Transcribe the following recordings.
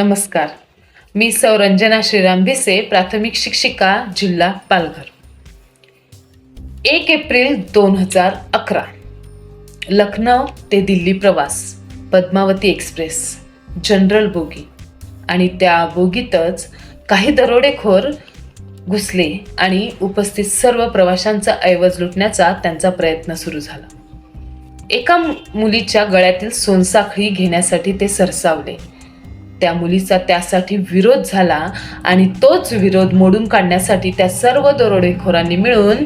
नमस्कार. मी सौरंजना श्रीराम भिसे प्राथमिक शिक्षिका जिल्हा पालघर. एक एप्रिल दोन हजार अकरा. लखनौ ते दिल्ली प्रवास पद्मावती एक्सप्रेस जनरल बोगी. आणि त्या बोगीतच काही दरोडेखोर घुसले आणि उपस्थित सर्व प्रवाशांचा ऐवज लुटण्याचा त्यांचा प्रयत्न सुरू झाला. एका मुलीच्या गळ्यातील सोनसाखळी घेण्यासाठी ते सरसावले. त्या मुलीचा त्यासाठी विरोध झाला आणि तोच विरोध मोडून काढण्यासाठी त्या सर्व दरोडेखोरांनी मिळून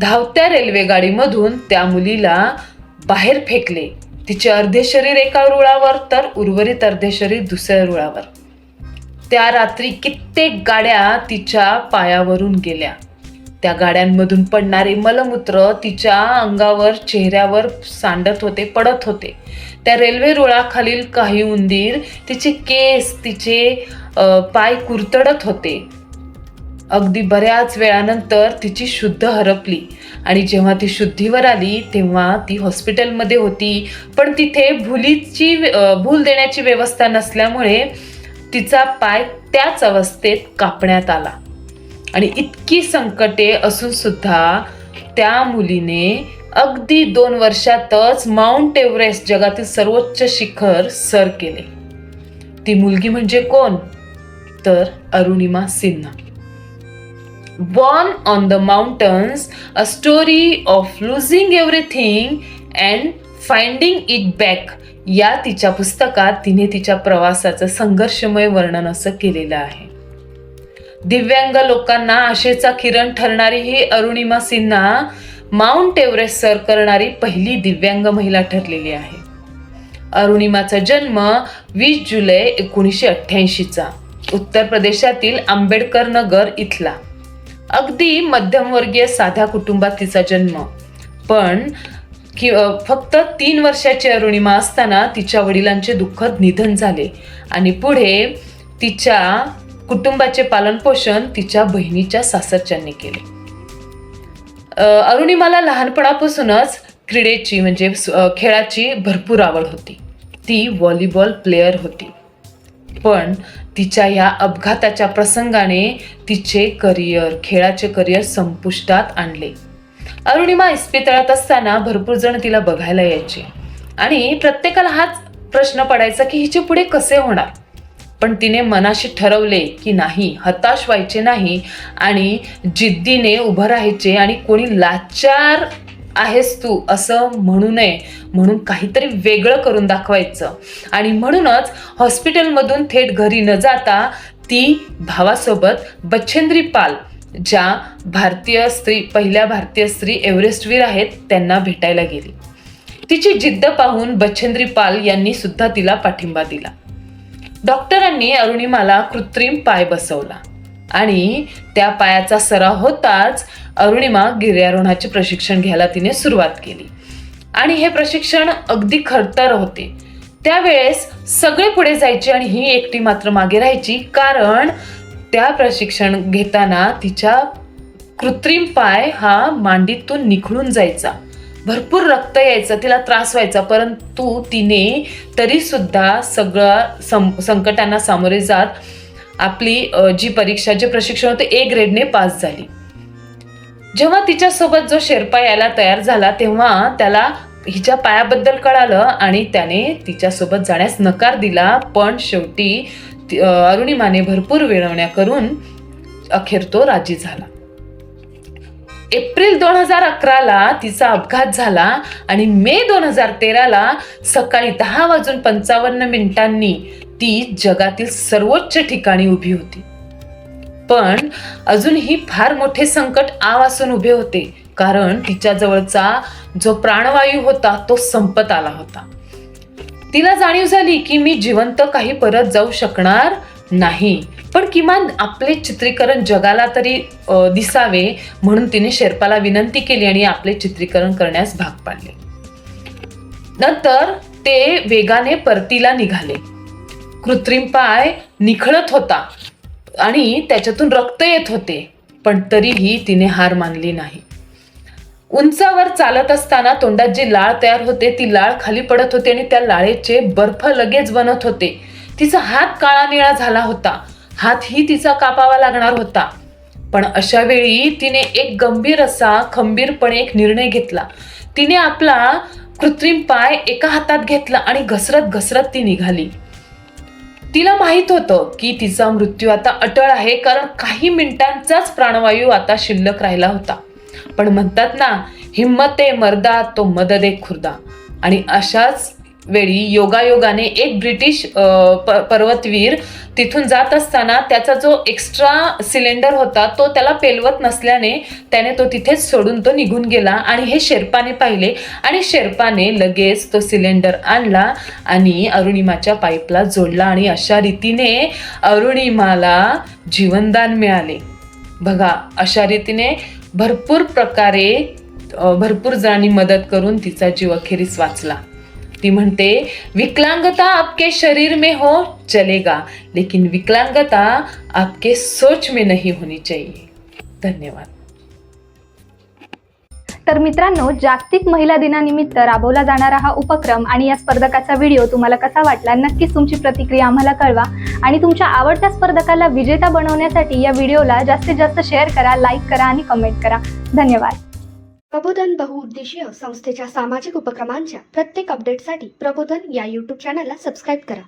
धावत्या रेल्वेगाडीमधून त्या मुलीला बाहेर फेकले. तिचे अर्धे शरीर एका रुळावर तर उर्वरित अर्धे शरीर दुसऱ्या रुळावर. त्या रात्री कित्येक गाड्या तिच्या पायावरून गेल्या. त्या गाड्यांमधून पडणारे मलमूत्र तिच्या अंगावर चेहऱ्यावर सांडत होते पडत होते. त्या रेल्वे रुळाखालील काही उंदीर तिचे केस तिचे पाय कुरतडत होते. अगदी बऱ्याच वेळानंतर तिची शुद्ध हरपली आणि जेव्हा ती शुद्धीवर आली तेव्हा ती हॉस्पिटलमध्ये होती. पण तिथे भुलीची भूल देण्याची व्यवस्था नसल्यामुळे तिचा पाय त्याच अवस्थेत कापण्यात आला. आणि इतकी संकटे असून सुद्धा त्या मुलीने अगदी दोन वर्षातच माउंट एव्हरेस्ट जगातील सर्वोच्च शिखर सर केले. ती मुलगी म्हणजे कोण? तर Arunima Sinha. Born on the mountains a story of losing everything and finding it back या तिच्या पुस्तकात तिने तिच्या प्रवासाचं संघर्षमय वर्णन असं केलेलं आहे. दिव्यांग लोकांना आशेचा किरण ठरणारी ही अरुणिमा सिन्हा माउंट एव्हरेस्ट सर करणारी पहिली दिव्यांग महिला ठरलेली आहे. अरुणिमाचा जन्म वीस जुलै एकोणीसशे अठ्ठ्याऐंशीचा उत्तर प्रदेशातील आंबेडकर नगर इथला. अगदी मध्यमवर्गीय साध्या कुटुंबात तिचा जन्म. पण कि फक्त तीन वर्षाची अरुणिमा असताना तिच्या वडिलांचे दुःखद निधन झाले आणि पुढे तिच्या कुटुंबाचे पालनपोषण तिच्या बहिणीच्या सासरच्यांनी केले. अरुणिमाला लहानपणापासूनच क्रीडेची म्हणजे खेळाची भरपूर आवड होती. ती व्हॉलीबॉल प्लेयर होती. पण तिच्या या अपघाताच्या प्रसंगाने तिचे करिअर खेळाचे करिअर संपुष्टात आणले. अरुणिमा इस्पितळात असताना भरपूर जण तिला बघायला यायचे. आणि प्रत्येकाला हाच प्रश्न पडायचा की हिचे पुढे कसे होणार? पण तिने मनाशी ठरवले की नाही हताश व्हायचे नाही आणि जिद्दीने उभं राहायचे आणि कोणी लाचार आहेस तू असं म्हणू नये म्हणून काहीतरी वेगळं करून दाखवायचं. आणि म्हणूनच हॉस्पिटलमधून थेट घरी न जाता ती भावासोबत बच्छेंद्री पाल ज्या भारतीय स्त्री पहिल्या भारतीय स्त्री एव्हरेस्टवीर आहेत त्यांना भेटायला गेली. तिची जिद्द पाहून बच्छेंद्री पाल यांनी सुद्धा तिला पाठिंबा दिला. डॉक्टरांनी अरुणिमाला कृत्रिम पाय बसवला. आणि त्या पायाचा सराव होताच अरुणिमा गिर्यारोहणाचे प्रशिक्षण घ्यायला तिने सुरुवात केली. आणि हे प्रशिक्षण अगदी खडतर होते. त्यावेळेस सगळे पुढे जायचे आणि ही एकटी मात्र मागे राहायची कारण त्या प्रशिक्षण घेताना तिच्या कृत्रिम पाय हा मांडीतून निखळून जायचा. भरपूर रक्त यायचं तिला त्रास व्हायचा परंतु तिने तरीसुद्धा सगळं सं संकटांना सामोरे जात आपली जी परीक्षा जे प्रशिक्षण होते ए ग्रेडने पास झाली. जेव्हा तिच्यासोबत जो शेर्पा यायला तयार झाला तेव्हा त्याला हिच्या पायाबद्दल कळालं आणि त्याने तिच्यासोबत जाण्यास नकार दिला पण शेवटी अरुणिमाने भरपूर विळवण्या करून अखेर तो राजी झाला. एप्रिल दोन हजार अकराला तिचा अपघात झाला आणि मे दोन हजार तेराला सकाळी दहा वाजून पंचावन्न मिनिटांनी ती जगातील सर्वोच्च ठिकाणी उभी होती. पण अजूनही फार मोठे संकट आवासून उभे होते कारण तिच्या जवळचा जो प्राणवायू होता तो संपत आला होता. तिला जाणीव झाली की मी जिवंत काही परत जाऊ शकणार नाही. पण किमान आपले चित्रीकरण जगाला तरी दिसावे म्हणून तिने शेर्पाला विनंती केली आणि आपले चित्रीकरण करण्यास भाग पाडले. नंतर ते वेगाने परतीला निघाले. कृत्रिम पाय निखळत होता आणि त्याच्यातून रक्त येत होते पण तरीही तिने हार मानली नाही. उंचावर चालत असताना तोंडात जी लाळ तयार होते ती लाळ खाली पडत होती आणि त्या लाळेचे बर्फ लगेच बनत होते. तिचा हात काळा निळा झाला होता. हातही तिचा कापावा लागणार होता. पण अशा वेळी तिने एक गंभीर असा खंबीरपणे एक निर्णय घेतला. तिने आपला कृत्रिम पाय एका हातात घेतला आणि घसरत घसरत ती निघाली. तिला माहीत होतं की तिचा मृत्यू आता अटळ आहे कारण काही मिनिटांचाच प्राणवायू आता शिल्लक राहिला होता. पण म्हणतात ना हिम्मत ए मर्दा तो मदद एक खुर्दा. आणि अशाच वेळी योगायोगाने एक ब्रिटिश प पर्वतवीर तिथून जात असताना त्याचा जो एक्स्ट्रा सिलेंडर होता तो त्याला पेलवत नसल्याने त्याने तो तिथेच सोडून तो निघून गेला आणि हे शेर्पाने पाहिले आणि शेर्पाने लगेच तो सिलेंडर आणला आणि अरुणिमाच्या पाईपला जोडला आणि अशा रीतीने अरुणिमाला जीवनदान मिळाले. बघा अशा रीतीने भरपूर प्रकारे भरपूर जणांनी मदत करून तिचा जीव अखेरीस वाचला. ती म्हणते विकलांगता आपके शरीर में हो चलेगा. लेकिन विकलांगता आपके सोच में नहीं होनी चाहिए. धन्यवाद. तर मित्रांनो जागतिक महिला दिनानिमित्त राबवला जाणारा हा उपक्रम आणि या स्पर्धकाचा व्हिडिओ तुम्हाला कसा वाटला नक्कीच तुमची प्रतिक्रिया आम्हाला कळवा. आणि तुमच्या आवडत्या स्पर्धकाला विजेता बनवण्यासाठी या व्हिडिओला जास्तीत जास्त शेअर करा लाईक करा आणि कमेंट करा. धन्यवाद. प्रबोधन बहुउद्देशीय संस्थेच्या सामाजिक उपक्रमांच्या प्रत्येक अपडेटसाठी प्रबोधन या यूट्यूब चॅनलला सबस्क्राईब करा.